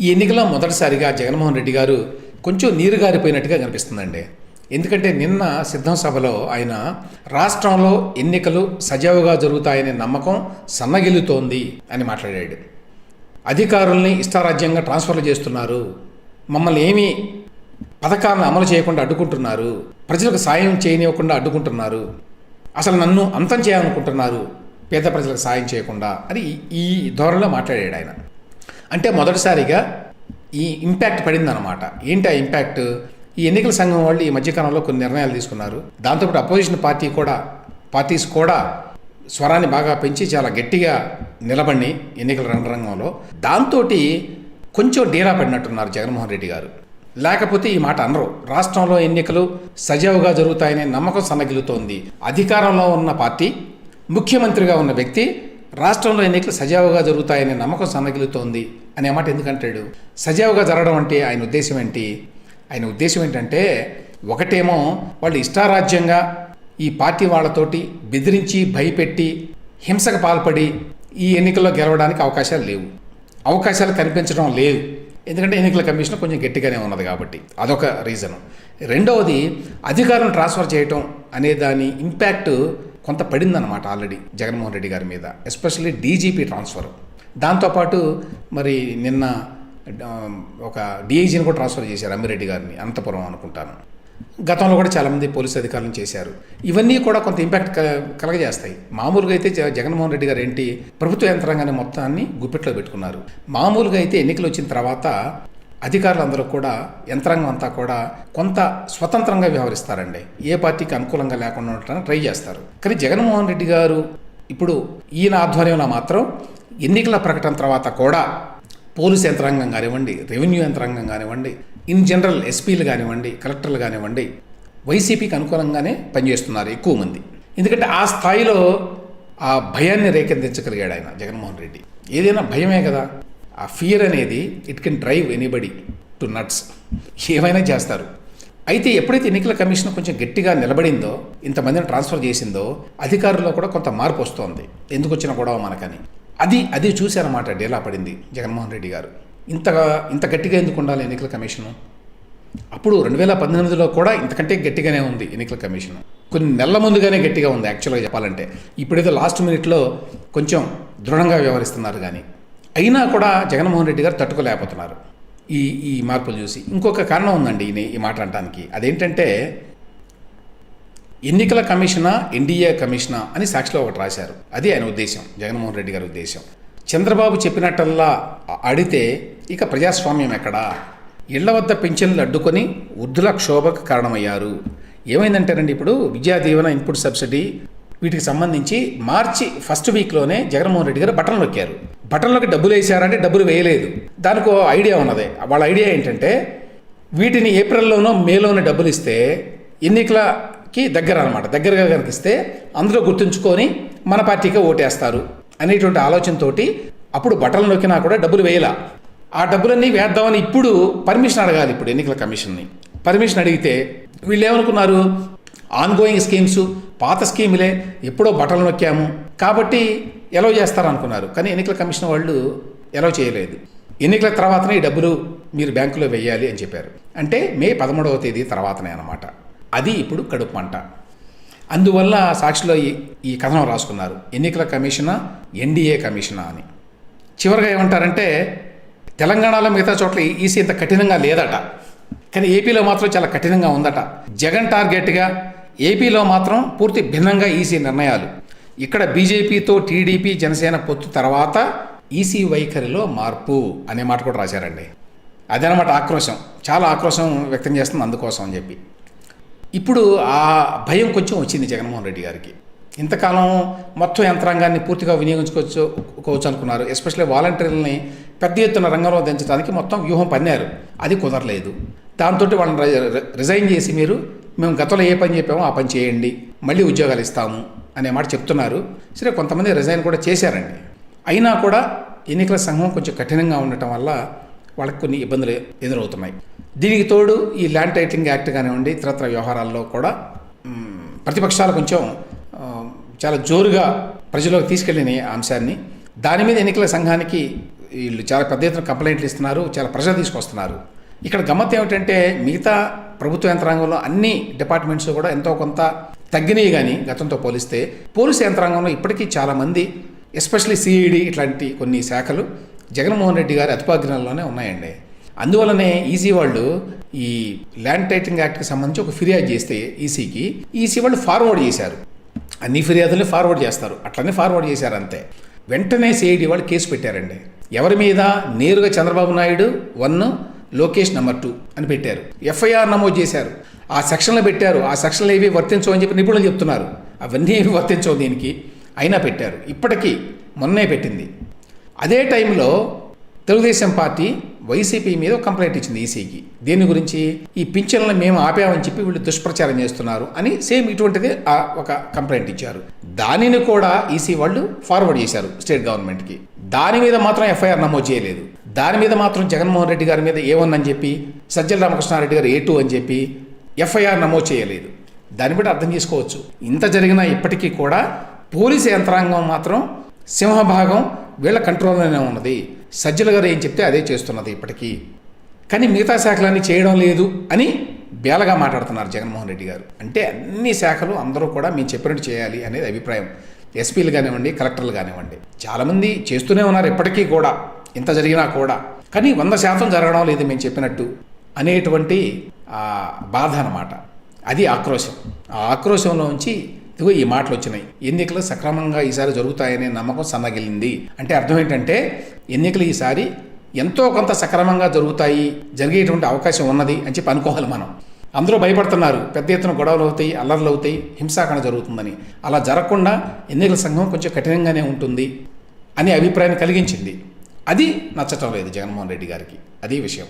ఈ ఎన్నికలో మొదటిసారిగా జగన్మోహన్ రెడ్డి గారు కొంచెం నీరు గారిపోయినట్టుగా కనిపిస్తుందండి. ఎందుకంటే నిన్న సిద్ధం సభలో ఆయన రాష్ట్రంలో ఎన్నికలు సజావుగా జరుగుతాయనే నమ్మకం సన్నగిల్లుతోంది అని మాట్లాడాడు. అధికారుల్ని ఇష్టారాజ్యంగా ట్రాన్స్ఫర్లు చేస్తున్నారు. మమ్మల్ని ఏమీ పథకాలను అమలు చేయకుండా అడ్డుకుంటున్నారు. ప్రజలకు సాయం చేయనివ్వకుండా అడ్డుకుంటున్నారు. అసలు నన్ను అంతం చేయాలనుకుంటున్నారు. పేద ప్రజలకు సాయం చేయకుండా అని ఈ- ఈ ధోరణిలో మాట్లాడాడు ఆయన. అంటే మొదటిసారిగా ఈ ఇంపాక్ట్ పడిందన్నమాట. ఏంటి ఆ ఇంపాక్ట్ ఈ ఎన్నికల సంఘం వాళ్ళు ఈ మధ్యకాలంలో కొన్ని నిర్ణయాలు తీసుకున్నారు. దాంతోపాటు అపోజిషన్ పార్టీ కూడా పార్టీస్ కూడా స్వరాన్ని బాగా పెంచి చాలా గట్టిగా నిలబడి ఎన్నికల రంగంలో. దాంతో కొంచెం డీలా పడినట్టున్నారు జగన్మోహన్ రెడ్డి గారు. లేకపోతే ఈ మాట అనరు. రాష్ట్రంలో ఎన్నికలు సజావుగా జరుగుతాయనే నమ్మకం సన్నగిలుతోంది అధికారంలో ఉన్న పార్టీ ముఖ్యమంత్రిగా ఉన్న వ్యక్తి రాష్ట్రంలో ఎన్నికలు సజావుగా జరుగుతాయనే నమ్మకం సన్నగిలుతోంది అనే మాట ఎందుకంటాడు? సజావుగా జరగడం అంటే ఆయన ఉద్దేశం ఏంటి? ఆయన ఉద్దేశం ఏంటంటే ఒకటేమో వాళ్ళు ఇష్టారాజ్యంగా ఈ పార్టీ వాళ్ళతోటి బెదిరించి భయపెట్టి హింసకు పాల్పడి ఈ ఎన్నికల్లో గెలవడానికి అవకాశాలు లేవు. అవకాశాలు కనిపించడం లేవు ఎందుకంటే ఎన్నికల కమిషన్ కొంచెం గట్టిగానే ఉన్నది కాబట్టి అదొక రీజను. రెండవది అధికారం ట్రాన్స్ఫర్ చేయటం అనే దాని ఇంపాక్ట్ కొంత పడిందన్నమాట ఆల్రెడీ జగన్మోహన్ రెడ్డి గారి మీద ఎస్పెషల్లీ డీజీపీ ట్రాన్స్ఫర్. దాంతోపాటు మరి నిన్న ఒక డిఐజీని కూడా ట్రాన్స్ఫర్ చేశారు అమ్మిరెడ్డి గారిని అనంతపురం అనుకుంటాను. గతంలో కూడా చాలామంది పోలీసు అధికారులను చేశారు. ఇవన్నీ కూడా కొంత ఇంపాక్ట్ కలగజేస్తాయి. మామూలుగా అయితే జగన్మోహన్ రెడ్డి గారు ఏంటి ప్రభుత్వ యంత్రాంగాన్ని మొత్తాన్ని గుప్పెట్లో పెట్టుకున్నారు. మామూలుగా అయితే ఎన్నికలు వచ్చిన తర్వాత అధికారులందరూ కూడా యంత్రాంగం అంతా కూడా కొంత స్వతంత్రంగా వ్యవహరిస్తారండి. ఏ పార్టీకి అనుకూలంగా లేకుండా ఉండటానికి ట్రై చేస్తారు. కానీ జగన్మోహన్ రెడ్డి గారు ఇప్పుడు ఈయన ఆధ్వర్యంలో మాత్రం ఎన్నికల ప్రకటన తర్వాత కూడా పోలీస్ యంత్రాంగం కానివ్వండి రెవెన్యూ యంత్రాంగం కానివ్వండి ఇన్ జనరల్ ఎస్పీలు కానివ్వండి కలెక్టర్లు కానివ్వండి వైసీపీకి అనుకూలంగానే పనిచేస్తున్నారు ఎక్కువ మంది. ఎందుకంటే ఆ స్థాయిలో ఆ భయాన్ని రేకెత్తించగలిగాడు ఆయన జగన్మోహన్ రెడ్డి. ఏదైనా భయమే కదా? ఆ ఫియర్ అనేది it can drive anybody to nuts ఏమైనా చేస్తారు. అయితే ఎప్పుడైతే ఎన్నికల కమిషన్ కొంచెం గట్టిగా నిలబడిందో ఇంతమందిని ట్రాన్స్ఫర్ చేసిందో అధికారుల్లో కూడా కొంత మార్పు వస్తోంది. ఎందుకు వచ్చిన గొడవ మనకని. అది అది చూశారన్నమాట డేలా పడింది జగన్మోహన్ రెడ్డి గారు. ఇంతగా ఇంత గట్టిగా ఎందుకు ఉండాలి ఎన్నికల కమిషను? అప్పుడు రెండు వేల పద్దెనిమిదిలో కూడా ఇంతకంటే గట్టిగానే ఉంది ఎన్నికల కమిషన్. కొన్ని నెలల ముందుగానే గట్టిగా ఉంది యాక్చువల్గా చెప్పాలంటే. ఇప్పుడేదో లాస్ట్ మినిట్లో కొంచెం దృఢంగా వ్యవహరిస్తున్నారు కానీ అయినా కూడా జగన్మోహన్ రెడ్డి గారు తట్టుకోలేకపోతున్నారు. ఈ ఈ మార్పులు చూసి. ఇంకొక కారణం ఉందండి ఈ ఈ మాట అనడానికి అదేంటంటే ఎన్నికల కమిషనా ఎన్డీఏ కమిషనా అని సాక్షిలో ఒకటి రాశారు. అది ఆయన ఉద్దేశం జగన్మోహన్ రెడ్డి గారి ఉద్దేశం చంద్రబాబు చెప్పినట్టల్లా అడితే ఇక ప్రజాస్వామ్యం ఎక్కడా? ఇళ్ళ వద్ద పింఛన్లు అడ్డుకొని వృద్ధుల క్షోభకు కారణమయ్యారు. ఏమైందంటేనండి ఇప్పుడు? విద్యా దీవెన ఇన్పుట్ సబ్సిడీ వీటికి సంబంధించి మార్చి ఫస్ట్ వీక్లోనే జగన్మోహన్ రెడ్డి గారు బటన్ నొక్కారు. బటన్లోకి డబ్బులు వేసారంటే డబ్బులు వేయలేదు. దానికి ఐడియా ఉన్నది. వాళ్ళ ఐడియా ఏంటంటే వీటిని ఏప్రిల్లోనో మేలోనో డబ్బులు ఇస్తే ఎన్నికలకి దగ్గర అనమాట దగ్గరగా కనిపిస్తే అందులో గుర్తుంచుకొని మన పార్టీకే ఓటేస్తారు అనేటువంటి ఆలోచనతోటి అప్పుడు బటన్లు నొక్కినా కూడా డబ్బులు వేయలా. ఆ డబ్బులన్నీ వేద్దామని ఇప్పుడు పర్మిషన్ అడగాలి ఇప్పుడు ఎన్నికల కమిషన్ని. పర్మిషన్ అడిగితే వీళ్ళు ఏమనుకున్నారు? ఆన్గోయింగ్ స్కీమ్స్ పాత స్కీములే ఎప్పుడో బట్టలు నొక్కాము. కాబట్టి ఎలవ్ చేస్తారనుకున్నారు. కానీ ఎన్నికల కమిషన్ వాళ్ళు ఎలవ్ చేయలేదు. ఎన్నికల తర్వాతనే ఈ డబ్బులు మీరు బ్యాంకులో వెయ్యాలి అని చెప్పారు. అంటే మే పదమూడవ తేదీ తర్వాతనే అనమాట అది ఇప్పుడు కడుపు మంట. అందువల్ల సాక్షిలో ఈ ఈ కథనం రాసుకున్నారు. ఎన్నికల కమిషనా ఎన్డీఏ కమిషనా అని. చివరిగా ఏమంటారంటే తెలంగాణలో మిగతా చోట్ల ఈసీ ఇంత కఠినంగా లేదట. కానీ ఏపీలో మాత్రం చాలా కఠినంగా ఉందట. జగన్ టార్గెట్గా ఏపీలో మాత్రం పూర్తి భిన్నంగా ఈసీ నిర్ణయాలు. ఇక్కడ బీజేపీతో టీడీపీ జనసేన పొత్తు తర్వాత ఈసీ వైఖరిలో మార్పు అనే మాట కూడా రాశారండి. అదనమాట ఆక్రోశం. చాలా ఆక్రోశం వ్యక్తం చేస్తుంది అందుకోసం అని చెప్పి. ఇప్పుడు ఆ భయం కొంచెం వచ్చింది జగన్మోహన్ రెడ్డి గారికి. ఇంతకాలం మొత్తం యంత్రాంగాన్ని పూర్తిగా వినియోగించుకోవచ్చు కోవచ్చు అనుకున్నారు. ఎస్పెషల్లీ వాలంటీర్లని పెద్ద ఎత్తున రంగంలో దించడానికి మొత్తం వ్యూహం పన్నారు అది కుదరలేదు. దాంతో వాళ్ళని రిజైన్ చేసి మీరు మేము గతంలో ఏ పని చెప్పామో ఆ పని చేయండి మళ్ళీ ఉద్యోగాలు ఇస్తాము అనే మాట చెప్తున్నారు. సరే కొంతమంది రిజైన్ కూడా చేశారండి. అయినా కూడా ఎన్నికల సంఘం కొంచెం కఠినంగా ఉండటం వల్ల వాళ్ళకి కొన్ని ఇబ్బందులు ఎదురవుతున్నాయి. దీనికి తోడు ఈ ల్యాండ్ టైటిలింగ్ యాక్ట్ కానివ్వండి ఇతరత్ర వ్యవహారాల్లో కూడా ప్రతిపక్షాలు కొంచెం చాలా జోరుగా ప్రజల్లోకి తీసుకెళ్ళిన అంశాన్ని దాని మీద ఎన్నికల సంఘానికి వీళ్ళు చాలా పెద్ద ఎత్తున కంప్లైంట్లు ఇస్తున్నారు చాలా ప్రెషర్ తీసుకొస్తున్నారు. ఇక్కడ గమ్మత్ ఏమిటంటే మిగతా ప్రభుత్వ యంత్రాంగంలో అన్ని డిపార్ట్మెంట్స్ కూడా ఎంతో కొంత తగ్గినాయి కానీ గతంతో పోలిస్తే పోలీసు యంత్రాంగంలో ఇప్పటికీ చాలామంది ఎస్పెషల్లీ సిఈడి ఇట్లాంటి కొన్ని శాఖలు జగన్మోహన్ రెడ్డి గారి అతుపాగ్రంలోనే ఉన్నాయండి. అందువల్లనే ఈసీ వాళ్ళు ఈ ల్యాండ్ టైటింగ్ యాక్ట్కి సంబంధించి ఒక ఫిర్యాదు చేస్తే ఈసీకి ఈసీ వాళ్ళు ఫార్వర్డ్ చేశారు. అన్ని ఫిర్యాదుల్ని ఫార్వర్డ్ చేస్తారు. అట్లనే ఫార్వర్డ్ చేశారు అంతే. వెంటనే సిఐడి వాళ్ళు కేసు పెట్టారండి. ఎవరి మీద? నేరుగా Chandrababu Naidu one Lokesh number two అని పెట్టారు. ఎఫ్ఐఆర్ నమోదు చేశారు. ఆ సెక్షన్లో పెట్టారు. ఆ సెక్షన్లు ఏవి వర్తించవు అని చెప్పి నిపుణులు చెప్తున్నారు. అవన్నీ ఏవి వర్తించవు దీనికి అయినా పెట్టారు. ఇప్పటికీ మొన్నే పెట్టింది. అదే టైంలో తెలుగుదేశం పార్టీ వైసీపీ మీద కంప్లైంట్ ఇచ్చింది ఈసీకి. దీని గురించి? ఈ పింఛన్లను మేము ఆపామని చెప్పి వీళ్ళు దుష్ప్రచారం చేస్తున్నారు అని సేమ్ ఇటువంటిది ఆ ఒక కంప్లైంట్ ఇచ్చారు. దానిని కూడా ఈసీ వాళ్ళు ఫార్వర్డ్ చేశారు స్టేట్ గవర్నమెంట్కి. దాని మీద మాత్రం ఎఫ్ఐఆర్ నమోదు చేయలేదు. దాని మీద మాత్రం జగన్మోహన్ రెడ్డి గారి మీద ఏ వన్ అని చెప్పి సజ్జల రామకృష్ణారెడ్డి గారు ఏ టూ అని చెప్పి ఎఫ్ఐఆర్ నమోదు చేయలేదు. దాన్ని బట్టి అర్థం చేసుకోవచ్చు. ఇంత జరిగినా ఇప్పటికీ కూడా పోలీసు యంత్రాంగం మాత్రం సింహభాగం వీళ్ళ కంట్రోల్లోనే ఉన్నది. సజ్జల గారు ఏం చెప్తే అదే చేస్తున్నది ఇప్పటికీ. కానీ మిగతా శాఖలన్నీ చేయడం లేదు అని బేలగా మాట్లాడుతున్నారు జగన్మోహన్ రెడ్డి గారు. అంటే అన్ని శాఖలు అందరూ కూడా మేము చెప్పినట్టు చేయాలి అనేది అభిప్రాయం. ఎస్పీలు కానివ్వండి కలెక్టర్లు కానివ్వండి. చాలామంది చేస్తూనే ఉన్నారు ఇప్పటికీ కూడా. ఇంత జరిగినా కూడా. కానీ వంద శాతం జరగడం లేదు మేము చెప్పినట్టు అనేటువంటి బాధ అన్నమాట. అది ఆక్రోశం. ఆ ఆక్రోశంలోంచి ఇదిగో ఈ మాటలు వచ్చినాయి. ఎన్నికలు సక్రమంగా ఈసారి జరుగుతాయనే నమ్మకం సన్నగిలింది. అంటే అర్థం ఏంటంటే ఎన్నికలు ఈసారి ఎంతో కొంత సక్రమంగా జరుగుతాయి జరిగేటువంటి అవకాశం ఉన్నది అని చెప్పి అనుకోవాలి మనం. అందరూ భయపడుతున్నారు. పెద్ద ఎత్తున గొడవలు అవుతాయి అల్లర్లు అవుతాయి హింసాకాండ జరుగుతుందని. అలా జరగకుండా ఎన్నికల సంఘం కొంచెం కఠినంగానే ఉంటుంది అనే అభిప్రాయం కలిగించింది. అది నచ్చటం లేదు జగన్మోహన్ రెడ్డి గారికి. అది విషయం.